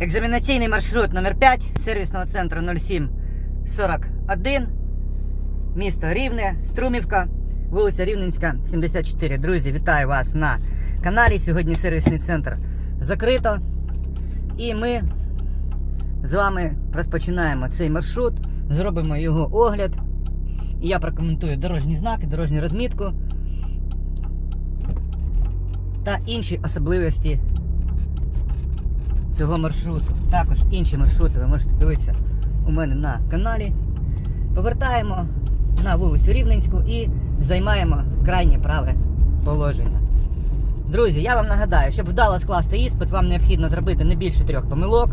Екзаменаційний маршрут номер 5 сервісного центру 0741, місто Рівне, Струмівка, вулиця Рівненська, 74. Друзі, вітаю вас на каналі. Сьогодні сервісний центр закрито. І ми з вами розпочинаємо цей маршрут, зробимо його огляд. І я прокоментую дорожні знаки, дорожню розмітку та інші особливості цього маршруту. Також інші маршрути ви можете дивитися у мене на каналі. Повертаємо на вулицю Рівненську і займаємо крайнє праве положення. Друзі, я вам нагадаю, щоб вдало скласти іспит, вам необхідно зробити не більше трьох помилок.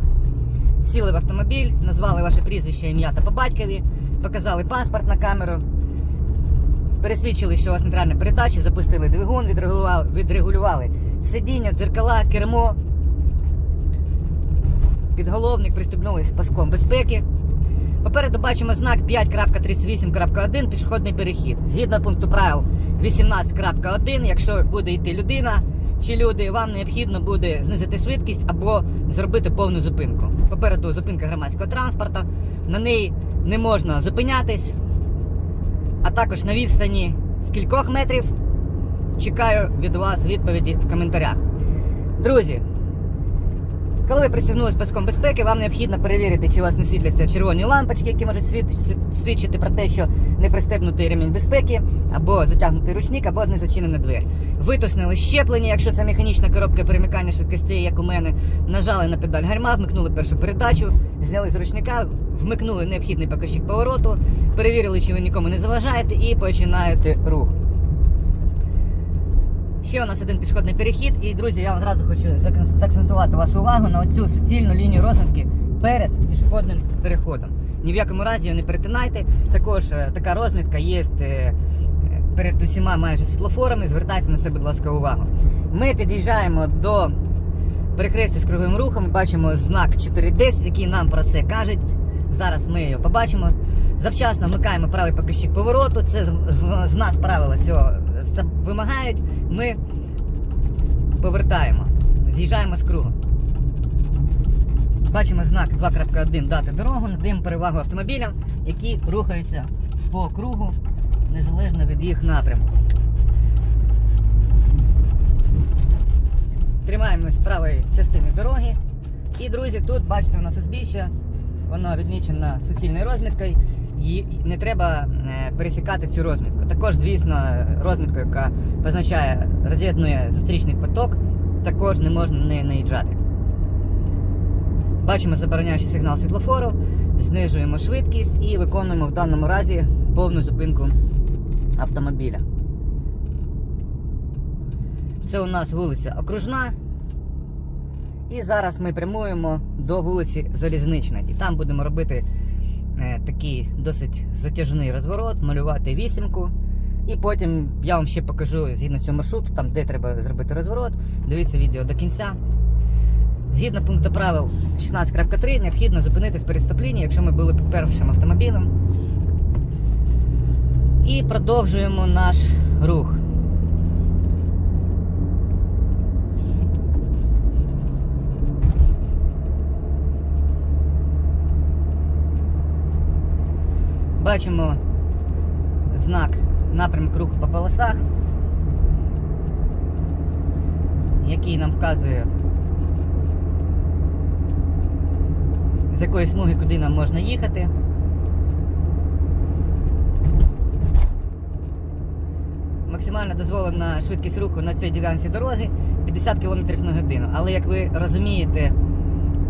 Сіли в автомобіль, назвали ваше прізвище, ім'я та по батькові, показали паспорт на камеру, пересвідчили, що у вас нейтральна передача, запустили двигун, відрегулювали, відрегулювали сидіння, дзеркала, кермо, підголовник, пристебнули з паском безпеки. Попереду бачимо знак 5.38.1 пішохідний перехід. Згідно пункту правил 18.1, якщо буде йти людина чи люди, вам необхідно буде знизити швидкість або зробити повну зупинку. Попереду зупинка громадського транспорту, на неї не можна зупинятись, а також на відстані з кількох метрів чекаю від вас відповіді в коментарях. Друзі, коли ви пристегнули з паском безпеки, вам необхідно перевірити, чи у вас не світляться червоні лампочки, які можуть свідчити про те, що не пристебнутий ремінь безпеки, або затягнутий ручник, або не зачинена двері. Витиснули щеплення, якщо це механічна коробка перемикання швидкостей, як у мене. Нажали на педаль гальма, вмикнули першу передачу, зняли з ручника, вмикнули необхідний показчик повороту, перевірили, чи ви нікому не заважаєте, і починаєте рух. Ще у нас один пішохідний перехід, і друзі, я вам зразу хочу заакцентувати вашу увагу на оцю суцільну лінію розмітки перед пішохідним переходом. Ні в якому разі її не перетинайте. Також е, така розмітка є е, е, перед усіма майже світлофорами. Звертайте на це, будь ласка, увагу. Ми під'їжджаємо до перехрестя з круговим рухом. Бачимо знак 410, який нам про це кажуть. Зараз ми його побачимо. Завчасно вмикаємо правий показчик повороту. Це з, нас правила цього вимагають. Ми повертаємо, з'їжджаємо з кругу. Бачимо знак 2.1 дати дорогу, надаємо перевагу автомобілям, які рухаються по кругу незалежно від їх напрямку. Тримаємось правої частини дороги. І, друзі, тут бачите, у нас узбіччя, воно відмічено суцільною розміткою. І не треба е, пересікати цю розмітку. Також, звісно, розмітку, яка позначає, роз'єднує зустрічний поток, також не можна не наїжджати. Бачимо забороняючий сигнал світлофору, знижуємо швидкість і виконуємо в даному разі повну зупинку автомобіля. Це у нас вулиця Окружна. І зараз ми прямуємо до вулиці Залізничної. І там будемо робити такий досить затяжний розворот, малювати вісімку. І потім я вам ще покажу згідно цього маршруту, там де треба зробити розворот. Дивіться відео до кінця. Згідно пункту правил 16.3 необхідно зупинитись перед стоп-лінією, якщо ми були першим автомобілем. І продовжуємо наш рух. Бачимо знак напрямок руху по полосах, який нам вказує, з якої смуги куди нам можна їхати. Максимально дозволена швидкість руху на цій ділянці дороги 50 км на годину. Але як ви розумієте,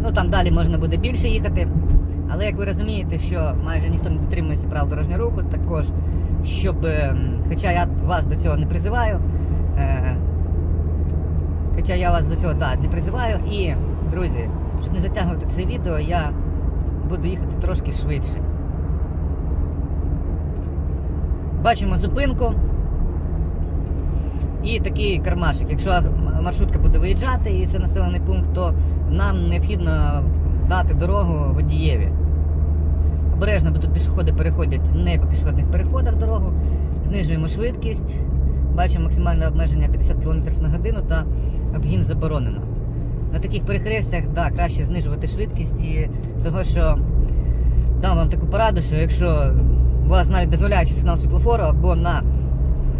ну там далі можна буде більше їхати. Але як ви розумієте, що майже ніхто не дотримується правил дорожнього руху, також, щоб, е, хоча я вас до цього не призиваю, е, хоча я вас до цього так, не призиваю, і, друзі, щоб не затягувати це відео, я буду їхати трошки швидше. Бачимо зупинку і такий кармашик. Якщо маршрутка буде виїжджати і це населений пункт, то нам необхідно дати дорогу водієві. Обережно, бо тут пішоходи переходять не по пішохідних переходах дорогу. Знижуємо швидкість. Бачимо максимальне обмеження 50 км на годину та обгін заборонено. на таких перехрестях да, краще знижувати швидкість і того, що дам вам таку пораду, що якщо у вас навіть дозволяючи сигнал світлофору або на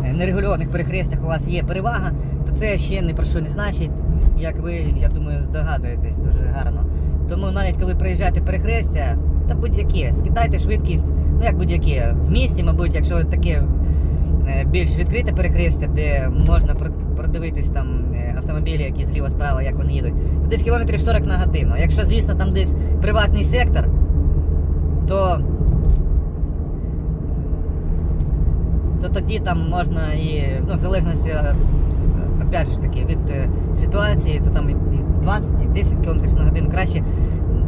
е, нерегульованих перехрестях у вас є перевага, то це ще ні про що не значить, як ви, я думаю, здогадуєтесь дуже гарно. Тому навіть коли приїжджаєте перехрестя, та будь-яке, скидайте швидкість, ну як будь-яке, в місті, мабуть, якщо таке е, більш відкрите перехрестя, де можна продивитись там е, автомобілі, які зліва справа, як вони їдуть, то десь кілометрів 40 на годину. Якщо, звісно, там десь приватний сектор, то то тоді там можна і, ну, в залежності е, опять же таки, від ситуації, то там і і 20, і 10 км на годину краще.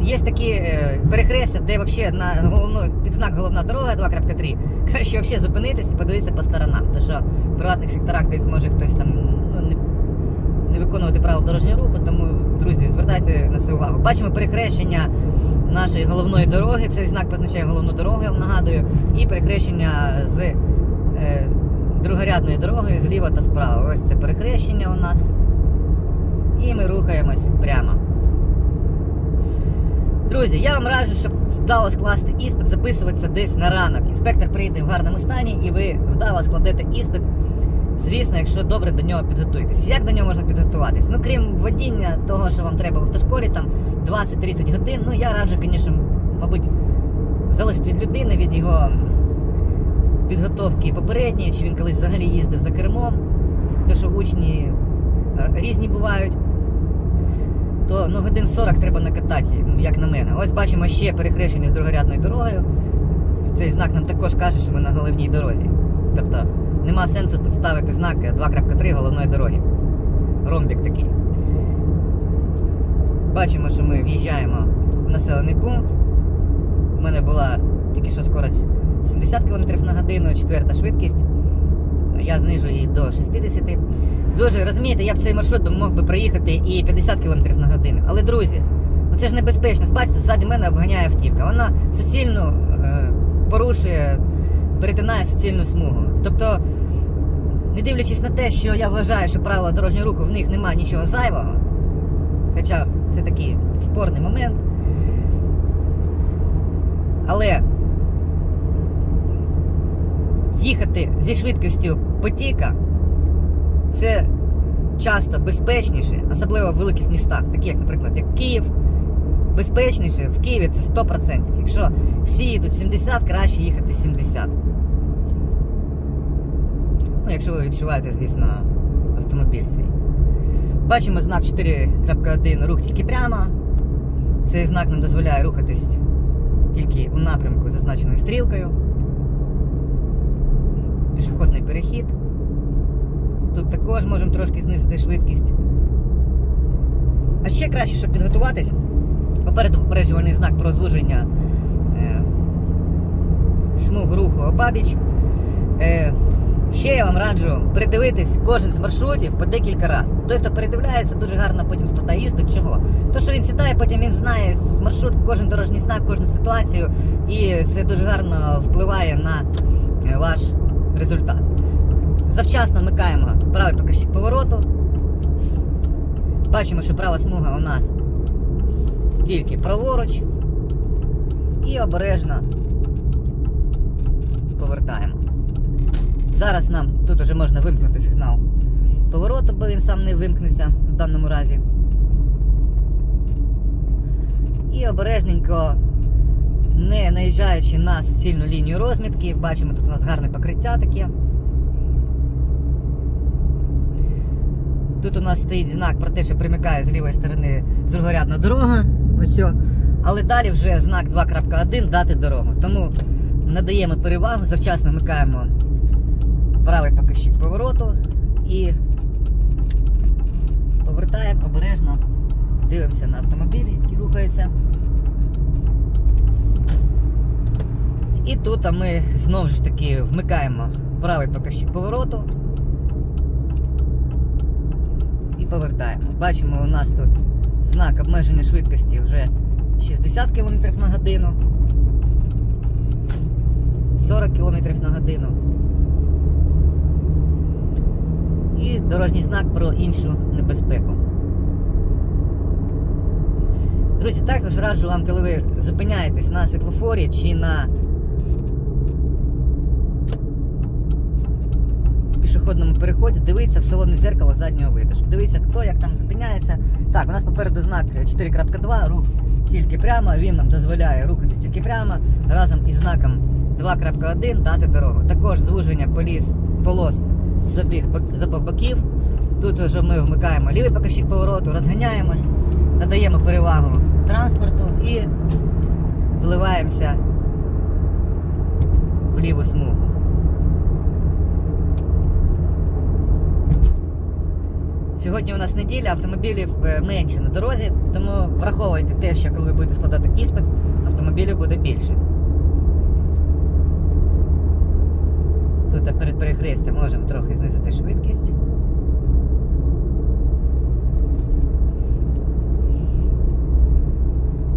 Є такі е, перехрестя, де взагалі на головну, під знак головна дорога 2.3, краще взагалі зупинитися і подивитися по сторонам. Тому що в приватних секторах десь може хтось там ну, не, не виконувати правила дорожнього руху, тому, друзі, звертайте на це увагу. Бачимо перехрещення нашої головної дороги, цей знак позначає головну дорогу, я вам нагадую, і перехрещення з е, другорядною дорогою зліва та справа. Ось це перехрещення у нас. І ми рухаємось прямо. Друзі, я вам раджу, щоб вдало скласти іспит, записуватися десь на ранок. Інспектор прийде в гарному стані і ви вдало складете іспит. Звісно, якщо добре до нього підготуєтесь. Як до нього можна підготуватись? Ну, крім водіння, того, що вам треба в автошколі, там 20-30 годин, ну я раджу, звісно, мабуть, залежить від людини, від його підготовки попередньої, чи він колись взагалі їздив за кермом, тому що учні різні бувають. То ну, годин 40 треба накатати, як на мене. Ось бачимо ще перехрещення з другорядною дорогою. Цей знак нам також каже, що ми на головній дорозі. Тобто нема сенсу тут ставити знак 2.3 головної дороги. Ромбік такий. Бачимо, що ми в'їжджаємо в населений пункт. У мене була тільки що скорость 70 км на годину, четверта швидкість. Я знижу її до 60. Дуже розумієте, я б цей маршрут мог би проїхати і 50 км на годину. Але друзі, ну це ж небезпечно. Бачите, ззаді мене обганяє автівка. Вона суцільно е, порушує, перетинає суцільну смугу. Тобто, не дивлячись на те, що я вважаю, що правила дорожнього руху в них немає нічого зайвого. Хоча це такий спорний момент. Але їхати зі швидкістю потіка це часто безпечніше, особливо в великих містах, такі як, наприклад, як Київ. Безпечніше в Києві це 100%. Якщо всі їдуть 70, краще їхати 70. Ну, якщо ви відчуваєте, звісно, автомобіль свій. Бачимо знак 4.1 рух тільки прямо. Цей знак нам дозволяє рухатись тільки у напрямку, зазначеною стрілкою. Пішохідний перехід. Тут також можемо трошки знизити швидкість. А ще краще, щоб підготуватись. Попереду попереджувальний знак про звуження е, смуг руху обабіч. Е, ще я вам раджу передивитись кожен з маршрутів по декілька разів. Той, хто передивляється, дуже гарно потім складає іспит. Чого? То, що він сідає, потім він знає маршрут, кожен дорожній знак, кожну ситуацію, і це дуже гарно впливає на е, ваш результат. Завчасно вмикаємо правий показчик повороту. Бачимо, що права смуга у нас тільки праворуч. І обережно повертаємо. Зараз нам тут вже можна вимкнути сигнал повороту, бо він сам не вимкнеться в даному разі. І обережненько, не наїжджаючи на суцільну лінію розмітки, бачимо, тут у нас гарне покриття таке. Тут у нас стоїть знак про те, що примикає з лівої сторони другорядна дорога. Ось. Але далі вже знак 2.1 дати дорогу. Тому надаємо перевагу, завчасно вмикаємо правий показчик повороту і повертаємо обережно, дивимося на автомобілі, які рухаються. І тут ми знову ж таки вмикаємо правий показчик повороту і повертаємо. Бачимо, у нас тут знак обмеження швидкості вже 60 км на годину, 40 км на годину. І дорожній знак про іншу небезпеку. Друзі, також раджу вам, коли ви зупиняєтесь на світлофорі чи на пішохідному переході, дивитися в салонне зеркало заднього виду. Щоб дивитися, хто як там зупиняється. Так, у нас попереду знак 4.2, рух тільки прямо. Він нам дозволяє рухатись тільки прямо. Разом із знаком 2.1 дати дорогу. Також звуження поліс, полос з обох боків. Тут вже ми вмикаємо лівий покажчик повороту, розганяємось, надаємо перевагу транспорту і вливаємося в ліву смугу. Сьогодні у нас неділя, автомобілів е, менше на дорозі, тому враховуйте те, що коли ви будете складати іспит, автомобілів буде більше. Тут перед перехрестям можемо трохи знизити швидкість.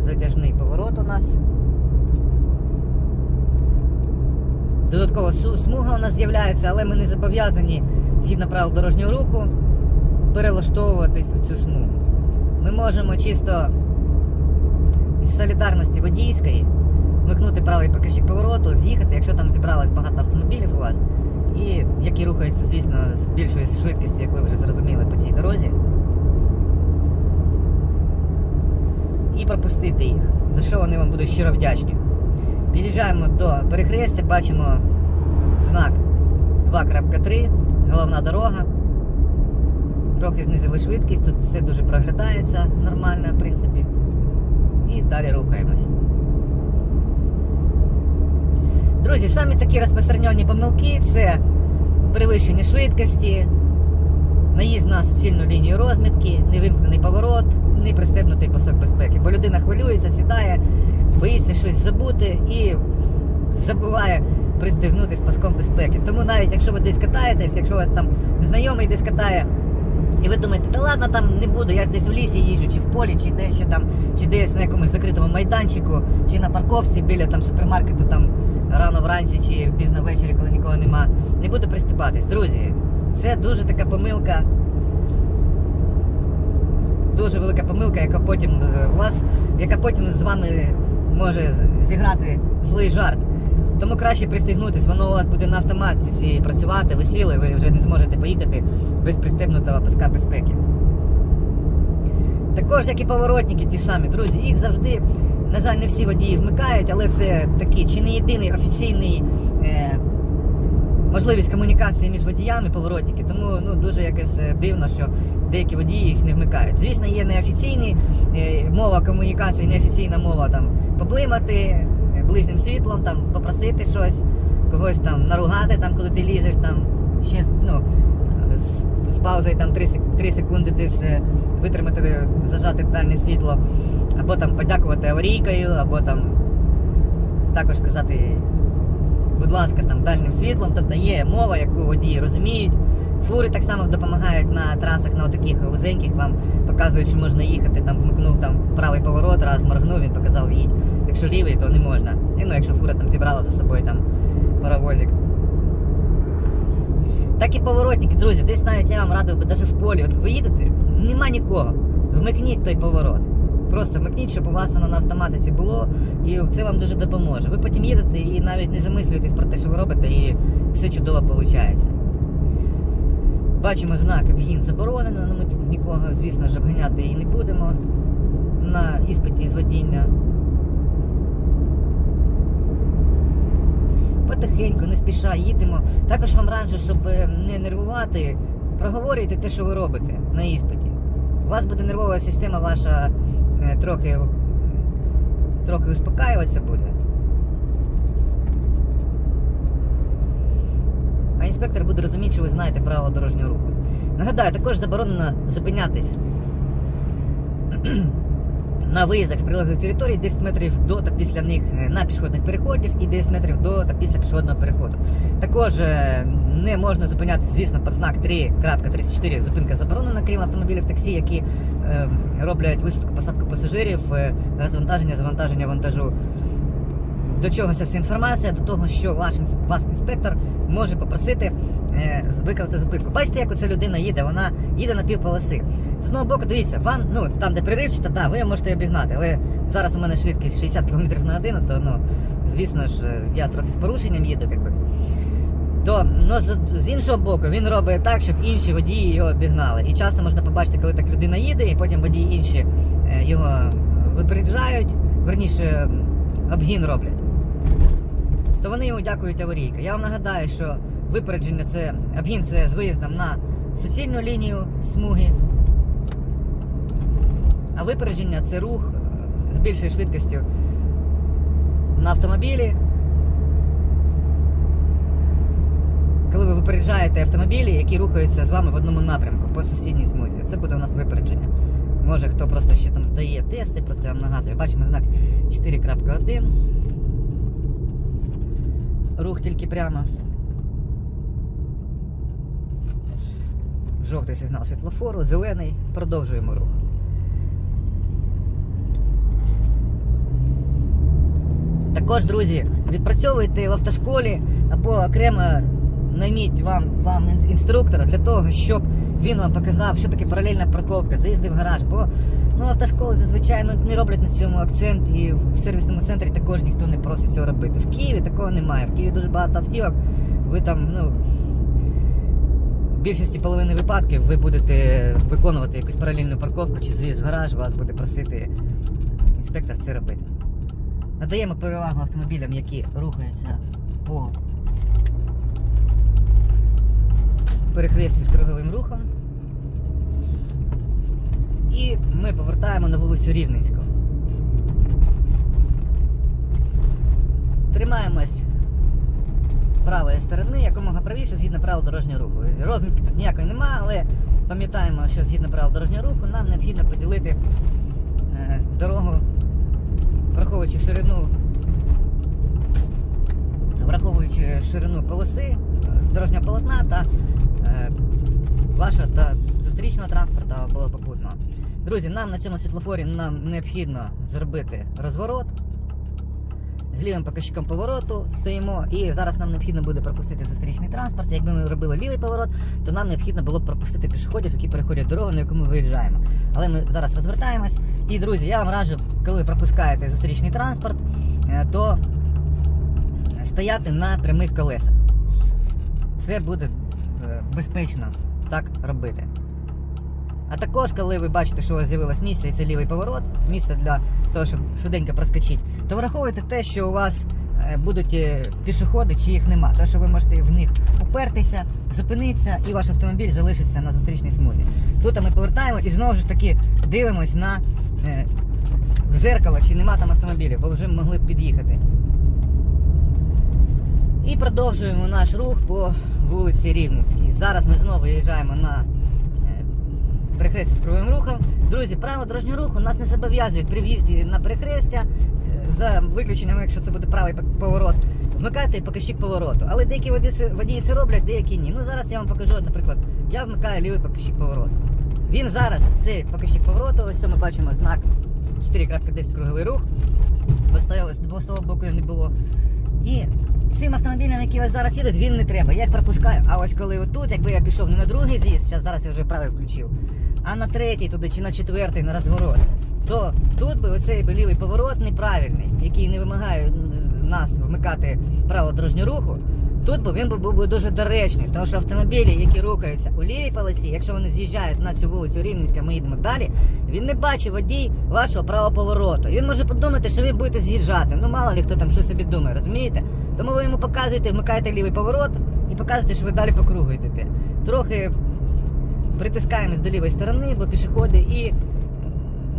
Затяжний поворот у нас. Додаткова смуга у нас з'являється, але ми не зобов'язані згідно правил дорожнього руху перелаштовуватись у цю смугу. Ми можемо чисто із солідарності водійської вмикнути правий покажчик повороту, з'їхати, якщо там зібралось багато автомобілів у вас, і які рухаються, звісно, з більшою швидкістю, як ви вже зрозуміли, по цій дорозі. І пропустити їх, за що вони вам будуть щиро вдячні. Під'їжджаємо до перехрестя, бачимо знак 2.3, головна дорога. Трохи знизили швидкість, тут все дуже проглядається нормально, в принципі. І далі рухаємось. Друзі, самі такі розпространені помилки це перевищення швидкості, наїзд на суцільну лінію розмітки, невимкнений поворот, не пристебнутий пасок безпеки. Бо людина хвилюється, сідає, боїться щось забути і забуває пристегнутись паском безпеки. Тому навіть якщо ви десь катаєтесь, якщо у вас там знайомий десь катає, і ви думаєте, та ладно, там не буду, я ж десь в лісі їжджу, чи в полі, чи десь там, чи десь на якомусь закритому майданчику, чи на парковці біля там супермаркету, там рано вранці, чи пізно ввечері, коли нікого нема. Не буду пристебатись. Друзі, це дуже така помилка. Дуже велика помилка, яка потім е, у вас, яка потім з вами може зіграти злий жарт. Тому краще пристегнутись, воно у вас буде на автоматиці працювати, ви сіли, ви вже не зможете поїхати без пристебнутого паска безпеки. Також, як і поворотники, ті самі, друзі, їх завжди, на жаль, не всі водії вмикають, але це такий чи не єдиний офіційний е, можливість комунікації між водіями поворотники, тому ну, дуже якось е, дивно, що деякі водії їх не вмикають. Звісно, є неофіційні е, мова комунікації, неофіційна мова там поблимати ближнім світлом, там попросити щось, когось там наругати, там, коли ти лізеш, там ще ну, з, з паузою там 3, 3 секунди десь е, витримати, зажати дальне світло, або там подякувати аварійкою, або там також сказати будь ласка, там дальнім світлом, тобто є мова, яку водії розуміють. Фури так само допомагають на трасах, на таких вузеньких вам показують, що можна їхати, там вмикнув там правий поворот, раз моргнув, він показав їдь. Якщо лівий, то не можна. І, ну, якщо фура там зібрала за собою там паровозик. Так і поворотники, друзі, десь навіть я вам радив би навіть в полі. От ви їдете, нема нікого. Вмикніть той поворот. Просто вмикніть, щоб у вас воно на автоматиці було, і це вам дуже допоможе. Ви потім їдете і навіть не замислюєтесь про те, що ви робите, і все чудово виходить. Бачимо знак обгін заборонено, але ми тут нікого, звісно ж, обганяти і не будемо на іспиті з водіння. Потихеньку, не спіша їдемо. Також вам раджу, щоб е, не нервувати, проговорюйте те, що ви робите на іспиті. У вас буде нервова система ваша е, трохи, трохи успокаюватися буде. Інспектор буде розуміти, що ви знаєте правила дорожнього руху. Нагадаю, також заборонено зупинятись на виїздах з прилеглих територій 10 метрів до та після них е, на пішохідних переходів і 10 метрів до та після пішохідного переходу. Також е, не можна зупинятися, звісно, під знак 3.34 зупинка заборонена, крім автомобілів таксі, які е, роблять висадку посадку пасажирів, е, розвантаження, завантаження вантажу. До чого ця вся інформація? До того, що ваш вас інспектор може попросити е, виконати зупинку. Бачите, як оця людина їде, вона їде на півполоси. З одного боку, дивіться, вам, ну там, де приривчата, да, ви можете обігнати, але зараз у мене швидкість 60 км на годину, то ну, звісно ж, е, я трохи з порушенням їду, якби. То ну, з, з іншого боку, він робить так, щоб інші водії його обігнали. І часто можна побачити, коли так людина їде, і потім водії інші е, його випереджають, верніше обгін роблять. То вони йому дякують аварійка. Я вам нагадаю, що випередження це обгін це з виїздом на суцільну лінію смуги. А випередження це рух е, з більшою швидкістю на автомобілі. Коли ви випереджаєте автомобілі, які рухаються з вами в одному напрямку по сусідній смузі, це буде у нас випередження. Може хто просто ще там здає тести, просто я вам нагадую. Бачимо знак 4.1. Рух тільки прямо. Жовтий сигнал світлофору, зелений. Продовжуємо рух. Також, друзі, відпрацьовуйте в автошколі або окремо найміть вам, вам інструктора для того, щоб він вам показав, що таке паралельна парковка, заїзди в гараж. Бо ну, автошколи зазвичай ну, не роблять на цьому акцент, і в сервісному центрі також ніхто не просить цього робити. В Києві такого немає. В Києві дуже багато автівок. Ви там, ну. В більшості половини випадків ви будете виконувати якусь паралельну парковку чи заїзд в гараж, вас буде просити інспектор це робити. Надаємо перевагу автомобілям, які рухаються по перехресті з круговим рухом. І ми повертаємо на вулицю Рівненську. Тримаємось правої сторони, якомога правіше, згідно правил дорожнього руху. Розмітки тут ніякої немає, але пам'ятаємо, що згідно правил дорожнього руху нам необхідно поділити е, дорогу, враховуючи ширину, враховуючи ширину полоси е, дорожнього полотна та вашого та зустрічного транспорту або попутного. Друзі, нам на цьому світлофорі нам необхідно зробити розворот з лівим показчиком повороту стоїмо, і зараз нам необхідно буде пропустити зустрічний транспорт. Якби ми робили лівий поворот, то нам необхідно було б пропустити пішоходів, які переходять дорогу, на яку ми виїжджаємо. Але ми зараз розвертаємось. І друзі, я вам раджу, коли пропускаєте зустрічний транспорт, е, то стояти на прямих колесах. Це буде е, безпечно так робити. А також, коли ви бачите, що у вас з'явилось місце, і це лівий поворот, місце для того, щоб швиденько проскочити, то враховуйте те, що у вас е, будуть е, пішоходи, чи їх нема. Тому що ви можете в них упертися, зупинитися, і ваш автомобіль залишиться на зустрічній смузі. Тут ми повертаємо і знову ж таки дивимось на е, в зеркало, чи нема там автомобілів, бо вже могли б під'їхати. І продовжуємо наш рух по вулиці Рівненській. Зараз ми знову виїжджаємо на е, перехрестя з круговим рухом. Друзі, правила дорожнього руху нас не зобов'язують при в'їзді на перехрестя, е, за виключенням, якщо це буде правий поворот, вмикати показчик повороту. Але деякі водії це- роблять, деякі ні. Ну зараз я вам покажу, наприклад, я вмикаю лівий показчик повороту. Він зараз, цей показчик повороту, ось це ми бачимо знак 4.10 круговий рух, бо з двох боку не було. І цим автомобілям, які ось зараз їдуть, він не треба. Я їх пропускаю. А ось коли отут, якби я пішов не на другий з'їзд, зараз, зараз я вже правий включив, а на третій туди чи на четвертий на розворот, то тут би оцей би лівий поворот неправильний, який не вимагає нас вмикати правила дорожнього руху. Тут він був би дуже доречний, тому що автомобілі, які рухаються у лівій полосі, якщо вони з'їжджають на цю вулицю Рівненська, ми їдемо далі, він не бачить водій вашого правого повороту. Він може подумати, що ви будете з'їжджати. Ну мало ли хто там щось собі думає, розумієте? Тому ви йому показуєте, вмикаєте лівий поворот і показуєте, що ви далі по кругу йдете. Трохи притискаємось до лівої сторони, бо пішоходи, і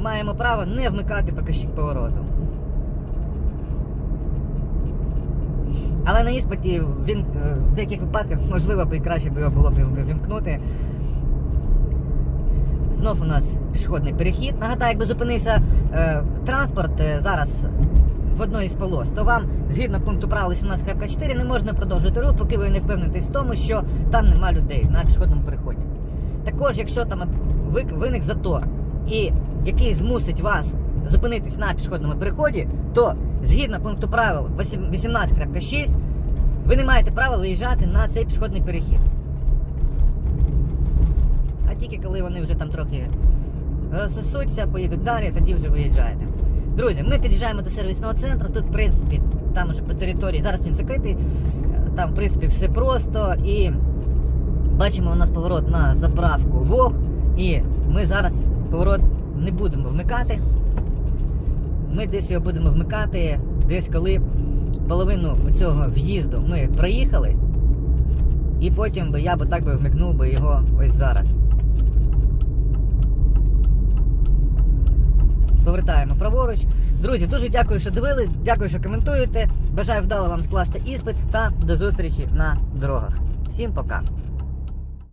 маємо право не вмикати показчик повороту. Але на іспиті він е, в деяких випадках можливо би і краще б його було б вимкнути. Знов у нас пішохідний перехід. Нагадаю, якби зупинився е, транспорт е, зараз в одній із полос, то вам згідно пункту правил 18.4 не можна продовжувати рух, поки ви не впевнитесь в тому, що там нема людей на пішохідному переході. Також, якщо там виник затор, і який змусить вас зупинитись на пішохідному переході, то згідно пункту правил 18.6 ви не маєте права виїжджати на цей пішохідний перехід. А тільки коли вони вже там трохи розсосуться, поїдуть далі, тоді вже виїжджаєте. Друзі, ми під'їжджаємо до сервісного центру. Тут, в принципі, там уже по території, зараз він закритий, там, в принципі, все просто. І бачимо, у нас поворот на заправку ВОГ. І ми зараз поворот не будемо вмикати. Ми десь його будемо вмикати, десь коли половину цього в'їзду ми проїхали. І потім би я би так би вмикнув би його ось зараз. Повертаємо праворуч. Друзі, дуже дякую, що дивились, дякую, що коментуєте. Бажаю вдало вам скласти іспит та до зустрічі на дорогах. Всім пока!